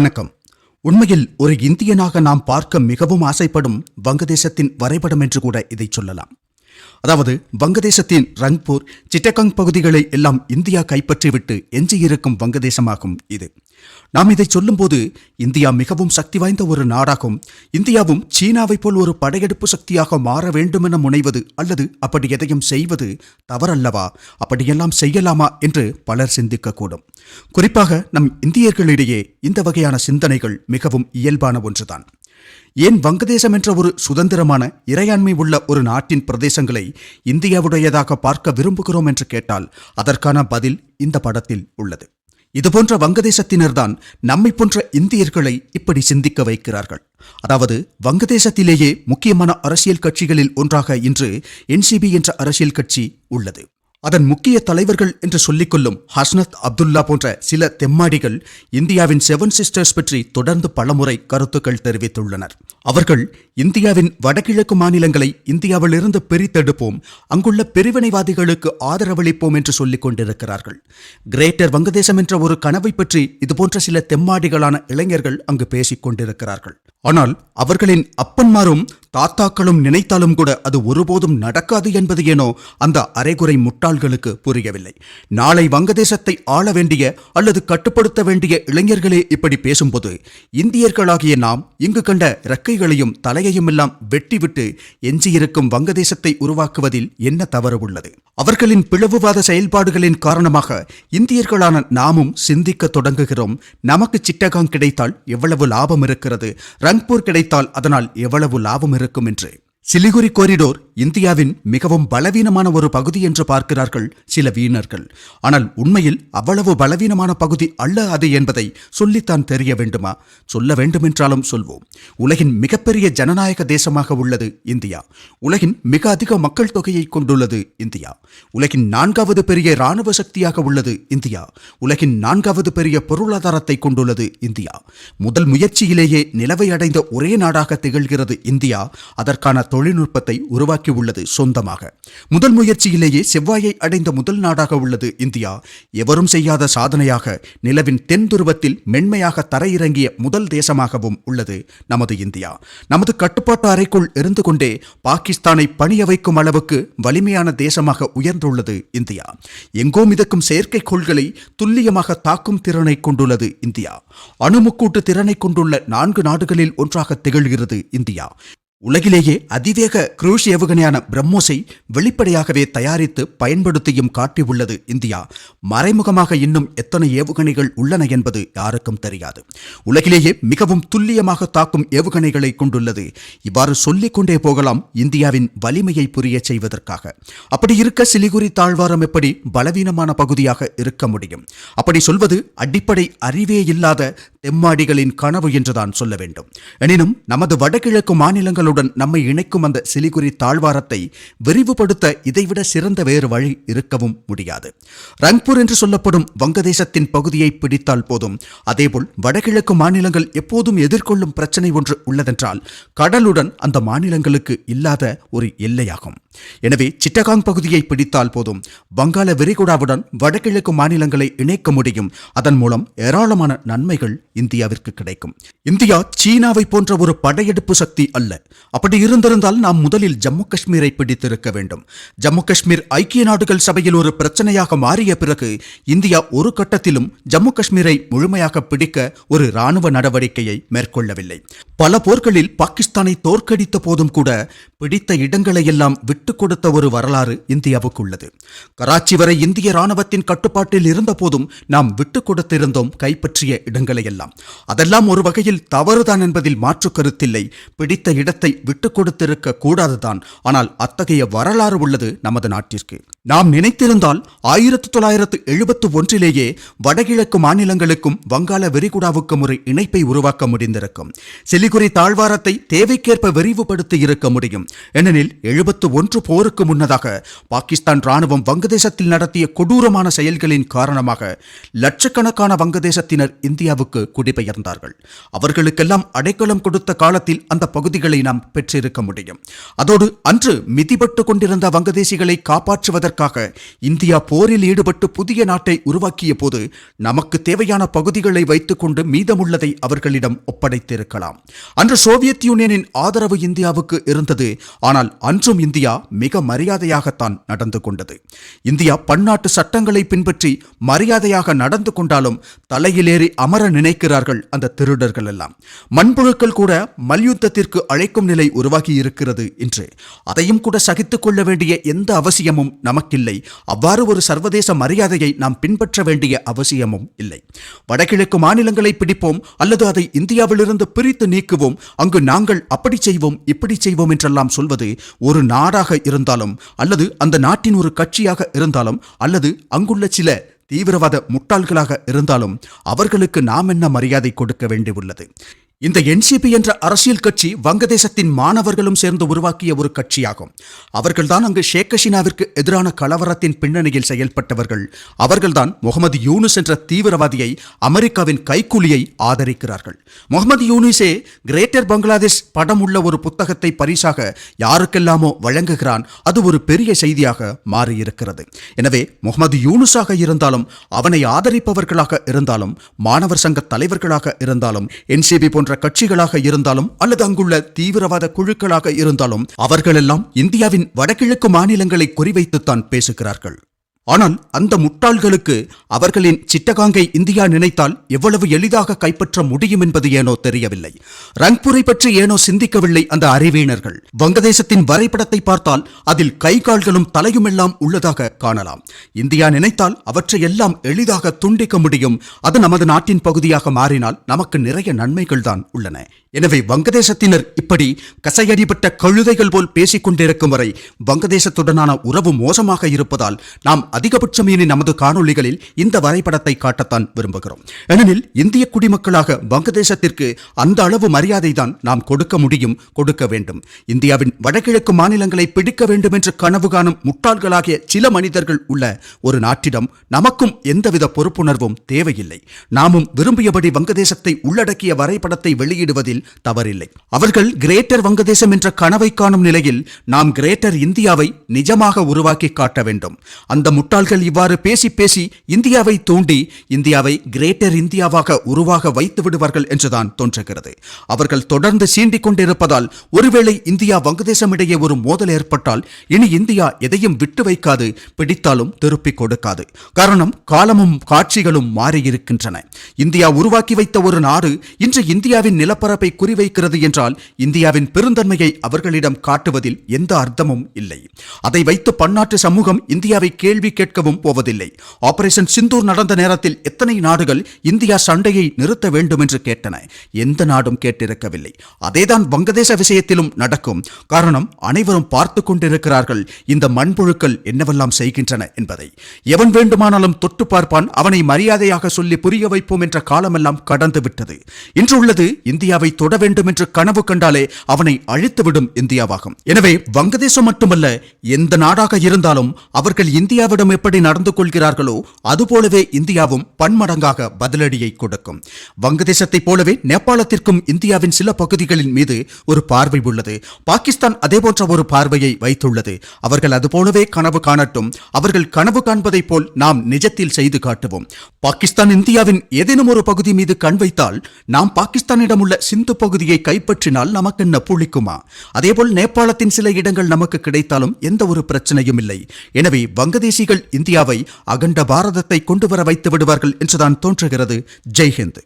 வணக்கம். உண்மையில் ஒரு இந்தியனாக நாம் பார்க்க மிகவும் ஆசைப்படும் வங்கதேசத்தின் வரைபடம் என்று கூட இதை சொல்லலாம். அதாவது வங்கதேசத்தின் ரங்பூர் சிட்டகாங் பகுதிகளை எல்லாம் இந்தியா கைப்பற்றிவிட்டு எஞ்சியிருக்கும் வங்கதேசமாகும் இது. நாம் இதை சொல்லும்போது இந்தியா மிகவும் சக்தி வாய்ந்த ஒரு நாடாகும். இந்தியாவும் சீனாவைப் போல் ஒரு படையெடுப்பு சக்தியாக மாற வேண்டுமென முனைவது அல்லது அப்படி எதையும் செய்வது தவறல்லவா? அப்படியெல்லாம் செய்யலாமா என்று பலர் சிந்திக்கக்கூடும். குறிப்பாக நம் இந்தியர்களிடையே இந்த வகையான சிந்தனைகள் மிகவும் இயல்பான ஒன்றுதான். ஏன் வங்கதேசம் என்ற ஒரு சுதந்திரமான இறையாண்மை உள்ள ஒரு நாட்டின் பிரதேசங்களை இந்தியாவுடையதாக பார்க்க விரும்புகிறோம் என்று கேட்டால் அதற்கான பதில் இந்த படத்தில் உள்ளது. இதுபோன்ற வங்கதேசத்தினர்தான் நம்மை போன்ற இந்தியர்களை இப்படி சிந்திக்க வைக்கிறார்கள். அதாவது வங்கதேசத்திலேயே முக்கியமான அரசியல் கட்சிகளில் ஒன்றாக இன்று என்சிபி என்ற அரசியல் கட்சி உள்ளது. அதன் முக்கிய தலைவர்கள் என்று சொல்லிக்கொள்ளும் ஹஸ்னத் அப்துல்லா போன்ற சில தெம்மாடிகள் இந்தியாவின் செவன் சிஸ்டர்ஸ் பற்றி தொடர்ந்து பலமுறை கருத்துக்கள் தெரிவித்துள்ளனர். அவர்கள் இந்தியாவின் வடகிழக்கு மாநிலங்களை இந்தியாவிலிருந்து பிரித்தெடுப்போம். அங்குள்ள பிரிவினைவாதிகளுக்கு ஆதரவளிப்போம் என்று சொல்லிக் கொண்டிருக்கிறார்கள். கிரேட்டர் வங்கதேசம் என்ற ஒரு கனவை பற்றி இதுபோன்ற சில தெம்மாடிகளான இளைஞர்கள் அங்கு பேசிக் கொண்டிருக்கிறார்கள். ஆனால் அவர்களின் அப்பன்மாரும் தாத்தாக்களும் நினைத்தாலும் கூட அது ஒருபோதும் நடக்காது என்பது ஏனோ அந்த அரைகுறை முட்டாள்களுக்கு புரியவில்லை. நாளை வங்கதேசத்தை ஆள வேண்டிய அல்லது கட்டுப்படுத்த வேண்டிய இளைஞர்களே இப்படி பேசும்போது இந்தியர்களாகிய நாம் இங்கு கண்ட இறக்கைகளையும் தலையை எல்லாம் வெட்டிவிட்டு எஞ்சியிருக்கும் வங்கதேசத்தை உருவாக்குவதில் என்ன தவறு உள்ளது? அவர்களின் பிளவுவாத செயல்பாடுகளின் காரணமாக இந்தியர்களான நாமும் சிந்திக்க தொடங்குகிறோம். நமக்கு சிட்டகாங் கிடைத்தால் எவ்வளவு லாபம் இருக்கிறது? ரங்பூர் கிடைத்தால் அதனால் எவ்வளவு லாபம் இருக்கும் என்று? சிலிகுரி கோரிடோர் இந்தியாவின் மிகவும் பலவீனமான ஒரு பகுதி என்று பார்க்கிறார்கள் சில வீணர்கள். ஆனால் உண்மையில் அவ்வளவு பலவீனமான பகுதி அல்ல அது என்பதை சொல்லித்தான் தெரிய வேண்டுமா? சொல்ல வேண்டுமென்றாலும் சொல்வோம். உலகின் மிகப்பெரிய ஜனநாயக தேசமாக உள்ளது இந்தியா. உலகின் மிக அதிக மக்கள் தொகையை கொண்டுள்ளது இந்தியா. உலகின் நான்காவது பெரிய இராணுவ சக்தியாக உள்ளது இந்தியா. உலகின் நான்காவது பெரிய பொருளாதாரத்தை கொண்டுள்ளது இந்தியா. முதல் முயற்சியிலேயே நிலவை அடைந்த ஒரே நாடாக திகழ்கிறது இந்தியா. அதற்கான தொழில்நுட்பத்தை உருவாக்கியுள்ளது சொந்தமாக. முதல் முயற்சியிலேயே செவ்வாயை அடைந்த முதல் நாடாக உள்ளது இந்தியா. எவரும் செய்யாத சாதனையாக நிலவின் தென் துருவத்தில் மென்மையாக தரையிறங்கிய முதல் தேசமாகவும் உள்ளது நமது இந்தியா. நமது கட்டுப்பாட்டு அறைக்குள் இருந்து கொண்டே பாகிஸ்தானை பணிய வைக்கும் அளவுக்கு வலிமையான தேசமாக உயர்ந்துள்ளது இந்தியா. எங்கோ மிதக்கும் செயற்கைக்கோள்களை துல்லியமாக தாக்கும் திறனை கொண்டுள்ளது இந்தியா. அணுமுக்கூட்டு திறனை கொண்டுள்ள நான்கு நாடுகளில் ஒன்றாக திகழ்கிறது இந்தியா. உலகிலேயே அதிவேக குரூஷ் ஏவுகணையான பிரம்மோஸை வெளிப்படையாகவே தயாரித்து பயன்படுத்தியும் காட்டியுள்ளது இந்தியா. மறைமுகமாக இன்னும் எத்தனை ஏவுகணைகள் உள்ளன என்பது யாருக்கும் தெரியாது. உலகிலேயே மிகவும் துல்லியமாக தாக்கும் ஏவுகணைகளை கொண்டுள்ளது. இவ்வாறு சொல்லிக் கொண்டே போகலாம் இந்தியாவின் வலிமையை புரிய செய்வதற்காக. அப்படி இருக்க சிலிகுரி தாழ்வாரம் எப்படி பலவீனமான பகுதியாக இருக்க முடியும்? அப்படி சொல்வது அடிப்படை அறிவே இல்லாத தெம்மாடிகளின் கனவு என்றுதான் சொல்ல வேண்டும். எனினும் நமது வடகிழக்கு மாநிலங்களுடன் நம்மை இணைக்கும் அந்த சிலிகுரி தாழ்வாரத்தை விரிவுபடுத்த இதைவிட சிறந்த வேறு வழி இருக்கவும் முடியாது. ரங்பூர் என்று சொல்லப்படும் வங்கதேசத்தின் பகுதியை பிடித்தால் போதும். அதேபோல் வடகிழக்கு மாநிலங்கள் எப்போதும் எதிர்கொள்ளும் பிரச்சனை ஒன்று உள்ளதென்றால் கடலுடன் அந்த மாநிலங்களுக்கு இல்லாத ஒரு எல்லையாகும். எனவே சிட்டகாங் பகுதியை பிடித்தால் போதும். வங்காள விரிகுடாவுடன் வடகிழக்கு மாநிலங்களை இணைக்க முடியும். அதன் மூலம் ஏராளமான நன்மைகள் இந்தியாவிற்கு கிடைக்கும். இந்தியா சீனாவை போன்ற ஒரு படையெடுப்பு சக்தி அல்ல. அப்படி இருந்திருந்தால் நாம் முதலில் ஜம்மு காஷ்மீரை பிடித்திருக்க வேண்டும். ஜம்மு காஷ்மீர் ஐக்கிய நாடுகள் சபையில் ஒரு பிரச்சனையாக மாறிய பிறகு இந்தியா ஒரு கட்டத்திலும் ஜம்மு காஷ்மீரை முழுமையாக பிடிக்க ஒரு ராணுவ நடவடிக்கையை மேற்கொள்ளவில்லை. பல போர்களில் பாகிஸ்தானை தோற்கடித்த போதும் கூட பிடித்த இடங்களை எல்லாம் விட்டுக் கொடுத்த ஒரு வரலாறு இந்தியாவுக்கு உள்ளது கராச்சி வரை இந்திய ராணுவத்தின் கட்டுப்பாட்டில் இருந்த போதும் நாம் விட்டுக் கொடுத்திருந்தோம் கைப்பற்றிய இடங்களை எல்லாம். அதெல்லாம் ஒரு வகையில் தவறுதான் என்பதில் மாற்று கருத்தில்லை. பிடித்த இடத்தை விட்டுக் கொடுத்திருக்க கூடாதுதான் ஆனால் அத்தகைய வரலாறு உள்ளது நமது நாட்டிற்கு. நாம் நினைத்திருந்தால் ஆயிரத்து தொள்ளாயிரத்து எழுபத்து ஒன்றிலேயே வடகிழக்கு மாநிலங்களுக்கும் வங்காள விரிகுடாவுக்கும் ஒரு இணைப்பை உருவாக்க முடிந்திருக்கும். சிலிகுரி தாழ்வாரத்தை தேவைக்கேற்ப விரிவுபடுத்தி இருக்க முடியும். ஏனெனில் எழுபத்து ஒன்று போருக்கு முன்னதாக பாகிஸ்தான் ராணுவம் வங்கதேசத்தில் நடத்திய கொடூரமான செயல்களின் காரணமாக லட்சக்கணக்கான வங்கதேசத்தினர் இந்தியாவுக்கு குடிபெயர்ந்தார்கள். அவர்களுக்கெல்லாம் அடைக்கலம் கொடுத்த காலத்தில் அந்த பகுதிகளை நாம் பெற்றிருக்க முடியும். அதோடு அன்று மிதிபட்டு கொண்டிருந்த வங்கதேசிகளை காப்பாற்றுவதற்கு அதற்காக இந்தியா போரில் ஈடுபட்டு புதிய நாட்டை உருவாக்கிய போது நமக்கு தேவையான பகுதிகளை வைத்துக்கொண்டு மீதமுள்ளதை அவர்களிடம் ஒப்படைத்திருக்கலாம். அன்று சோவியத் யூனியனின் ஆதரவு இந்தியாவுக்கு இருந்தது. ஆனால் அன்றும் இந்தியா மிக மரியாதையாகத்தான் நடந்து கொண்டது. இந்தியா பன்னாட்டு சட்டங்களை பின்பற்றி மரியாதையாக நடந்து கொண்டாலும் தலையிலேறி அமர நினைக்கிறார்கள் அந்த திருடர்கள் எல்லாம். மண்புழுக்கள் கூட மல்யுத்தத்திற்கு அழைக்கும் நிலை உருவாகி இருக்கிறது என்று. அதையும் கூட சகித்துக் கொள்ள வேண்டிய எந்த அவசியமும் நமக்கு நமக்கில்லை. அவ்வாறு ஒரு சர்வதேச மரியாதையை நாம் பின்பற்ற வேண்டிய அவசியமும் இல்லை. வடகிழக்கு மாநிலங்களை பிடிப்போம் அல்லது அதை இந்தியாவிலிருந்து பிரித்து நீக்குவோம் அங்கு நாங்கள் அப்படி செய்வோம் இப்படி செய்வோம் என்றெல்லாம் சொல்வது ஒரு நாடாக இருந்தாலும் அல்லது அந்த நாட்டின் ஒரு கட்சியாக இருந்தாலும் அல்லது அங்குள்ள சில தீவிரவாத முட்டாள்களாக இருந்தாலும் அவர்களுக்கு நாம் என்ன மரியாதை கொடுக்க வேண்டியுள்ளது? இந்த என்சிபி என்ற அரசியல் கட்சி வங்கதேசத்தின் மாணவர்களும் சேர்ந்து உருவாக்கிய ஒரு கட்சியாகும். அவர்கள்தான் அங்கு ஷேக் ஹசீனாவிற்கு எதிரான கலவரத்தின் பின்னணியில் செயல்பட்டவர்கள். அவர்கள்தான் முகமது யூனுஸ் என்ற தீவிரவாதியை அமெரிக்காவின் கைக்கூலியை ஆதரிக்கிறார்கள். முகமது யூனிஸே கிரேட்டர் பங்களாதேஷ் படம் உள்ள ஒரு புத்தகத்தை பரிசாக யாருக்கெல்லாமோ வழங்குகிறான். அது ஒரு பெரிய செய்தியாக மாறியிருக்கிறது. எனவே முகமது யூனுஸாக இருந்தாலும் அவனை ஆதரிப்பவர்களாக இருந்தாலும் மாணவர் சங்க தலைவர்களாக இருந்தாலும் என்சிபி போன்ற கட்சிகளாக இருந்தாலும் அல்லது அங்குள்ள தீவிரவாத குழுக்களாக இருந்தாலும் அவர்களெல்லாம் இந்தியாவின் வடகிழக்கு மாநிலங்களை குறிவைத்துத்தான் பேசுகிறார்கள். ஆனால் அந்த முட்டாள்களுக்கு அவர்களின் சிட்டகாங்கை இந்தியா நினைத்தால் எவ்வளவு எளிதாக கைப்பற்ற முடியும் என்பது ஏனோ தெரியவில்லை. ரங்பூரை பற்றி ஏனோ சிந்திக்கவில்லை அந்த அறிவீனர்கள். வங்கதேசத்தின் வரைபடத்தை பார்த்தால் அதில் கை கால்களும் தலையுமெல்லாம் உள்ளதாக காணலாம். இந்தியா நினைத்தால் அவற்றை எல்லாம் எளிதாக துண்டிக்க முடியும். அது நமது நாட்டின் பகுதியாக மாறினால் நமக்கு நிறைய நன்மைகள் தான் உள்ளன. எனவே வங்கதேசத்தினர் இப்படி கசையடிபட்ட கழுதைகள் போல் பேசிக் கொண்டிருக்கும் வரை வங்கதேசத்துடனான உறவு மோசமாக இருப்பதால் நாம் அதிகபட்சம் இனி நமது காணொளிகளில் இந்த வரைபடத்தை காட்டத்தான் விரும்புகிறோம். ஏனெனில் இந்திய குடிமக்களாக வங்கதேசத்திற்கு அந்த அளவு மரியாதை தான் நாம் கொடுக்க முடியும் கொடுக்க வேண்டும். இந்தியாவின் வடகிழக்கு மாநிலங்களை பிடிக்க வேண்டும் என்று கனவு காணும் முட்டாள்களாகிய சில மனிதர்கள் உள்ள ஒரு நாட்டிடம் நமக்கும் எந்தவித பொறுப்புணர்வும் தேவையில்லை. நாமும் விரும்பியபடி வங்கதேசத்தை உள்ளடக்கிய வரைபடத்தை வெளியிடுவதில் தவறில்லை. அவர்கள் கிரேட்டர் வங்கதேசம் என்ற கனவை காணும் நிலையில் நாம் கிரேட்டர் இந்தியாவை நிஜமாக உருவாக்கி காட்ட வேண்டும். அந்த முட்டாள்கள் இவ்வாறு பேசி பேசி இந்தியாவை தூண்டி இந்தியாவை கிரேட்டர் இந்தியாவாக உருவாக வைத்து விடுவார்கள் என்றுதான் தோன்றுகிறது. அவர்கள் தொடர்ந்து சீண்டிக் கொண்டிருப்பதால் ஒருவேளை இந்தியா வங்கதேசம் இடையே ஒரு மோதல் ஏற்பட்டால் இனி இந்தியா எதையும் விட்டு வைக்காது பிடித்தாலும் திருப்பிக் கொடுக்காது. காரணம் காலமும் காட்சிகளும் மாறியிருக்கின்றன. இந்தியா உருவாக்கி வைத்த ஒரு நாடு இன்று இந்தியாவின் நிலப்பரப்பை குறிவைக்கிறது என்றால் இந்தியாவின் பெருந்தன்மையை அவர்களிடம் காட்டுவதில் எந்த அர்த்தமும் இல்லை. அதை வைத்து பன்னாட்டு சமூகம் இந்தியாவை கேள்வி கேள்வி கேட்கவும் போவதில்லை. ஆபரேஷன் சிந்தூர் நடந்த நேரத்தில் எத்தனை நாடுகள் இந்தியா சண்டையை நிறுத்த வேண்டும் என்று கேட்டன. எந்த நாடும் கேட்டிருக்கவில்லை. அதேதான் வங்கதேச விஷயத்திலும் நடக்கும். காரணம் அனைவரும் பார்த்து கொண்டிருக்கிறார்கள். இந்த மண்புழுக்கள் என்னவெல்லாம் செய்கின்றன என்பதை. எவன் வேண்டுமானாலும் தொட்டு பார்ப்பான். அவனை மரியாதையாக சொல்லி புரிய வைப்போம் என்ற காலமெல்லாம் கடந்து விட்டது இன்று உள்ளது இந்தியாவை தொட வேண்டும் என்று கனவு கண்டாலே அவனை அழித்துவிடும் இந்தியாவாகும். எனவே வங்கதேசம் மட்டுமல்ல எந்த நாடாக இருந்தாலும் அவர்கள் இந்தியாவிடம் எப்படி நடந்து கொள்கிறார்களோ அதுபோலவே இந்தியாவும் பன்மடங்காக பதிலடியை கொடுக்கும். வங்கதேசத்தைப் போலவே நேபாளத்திற்கும் இந்தியாவின் சில பகுதிகளின் மீது ஒரு பார்வை உள்ளது. பாகிஸ்தான் அதேபோன்ற ஒரு பார்வையை வைத்துள்ளது. அவர்கள் அதுபோலவே கனவு காணட்டும். அவர்கள் கனவு காண்பதைப் போல் நாம் நிஜத்தில் செய்து காட்டுவோம். பாகிஸ்தான் இந்தியாவின் ஏதேனும் ஒரு பகுதி மீது கண் வைத்தால் நாம் பாகிஸ்தானிடம் உள்ள சிந்து பகுதியை கைப்பற்றினால் நமக்கு என்ன புளிக்குமா? அதேபோல் நேபாளத்தின் சில இடங்கள் நமக்கு கிடைத்தாலும் எந்த ஒரு பிரச்சனையும் இல்லை. எனவே வங்கதேசிகள் இந்தியாவை அகண்ட பாரதத்தை கொண்டு வர வைத்து விடுவார்கள் என்றுதான் தோன்றுகிறது. ஜெய்ஹிந்த்.